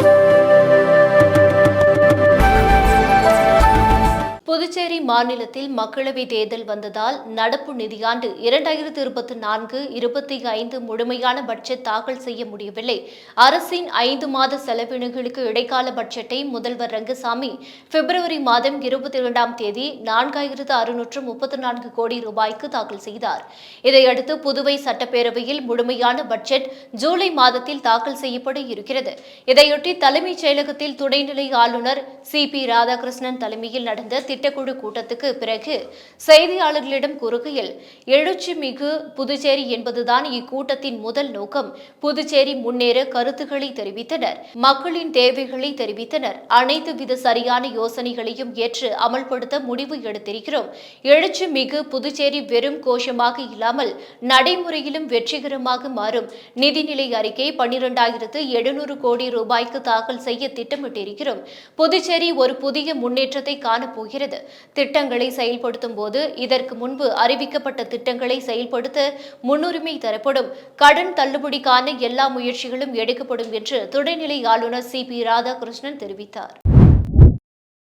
Thank you. Puducherry மாநிலத்தில் மக்களவை தேர்தல் வந்ததால் நடப்பு நிதியாண்டு இரண்டாயிரத்து இருபத்தி நான்கு இருபத்தி ஐந்து முழுமையான பட்ஜெட் தாக்கல் செய்ய முடியவில்லை. அரசின் ஐந்து மாத செலவினங்களுக்கு இடைக்கால பட்ஜெட்டை முதல்வர் ரங்கசாமி பிப்ரவரி மாதம் இருபத்தி இரண்டாம் தேதி நான்காயிரத்து அறுநூற்று முப்பத்தி நான்கு கோடி ரூபாய்க்கு தாக்கல் செய்தார். இதையடுத்து புதுவை சட்டப்பேரவையில் முழுமையான பட்ஜெட் ஜூலை மாதத்தில் தாக்கல் செய்யப்பட இருக்கிறது. இதையொட்டி தலைமைச் செயலகத்தில் துணைநிலை ஆளுநர் சி பி ராதாகிருஷ்ணன் தலைமையில் நடந்த திட்ட திட்டக்குழு கூட்டத்துக்கு பிறகு செய்தியாளர்களிடம் கூறுகையில் எழுச்சி மிகு புதுச்சேரி என்பதுதான் இக்கூட்டத்தின் முதல் நோக்கம். புதுச்சேரி முன்னேற கருத்துக்களை தெரிவித்தனர் மக்களின் தேவைகளை தெரிவித்தனர். அனைத்து வித சரியான யோசனைகளையும் ஏற்று அமல்படுத்த முடிவு எடுத்திருக்கிறோம். எழுச்சி மிகு புதுச்சேரி வெறும் கோஷமாக இல்லாமல் நடைமுறையிலும் வெற்றிகரமாக மாறும். நிதிநிலை அறிக்கை பன்னிரண்டாயிரத்து எழுநூறு கோடி ரூபாய்க்கு தாக்கல் செய்ய திட்டமிட்டிருக்கிறோம். புதுச்சேரி ஒரு புதிய முன்னேற்றத்தை காணப்போகிறது. திட்டங்களை செயல்படுத்தும் போது இதற்கு முன்பு அறிவிக்கப்பட்ட திட்டங்களை செயல்படுத்த முன்னுரிமை தரப்படும். கடன் தள்ளுபடிக்கான எல்லா முயற்சிகளும் எடுக்கப்படும் என்று துணைநிலை ஆளுநர் சி பி ராதாகிருஷ்ணன் தெரிவித்தார்.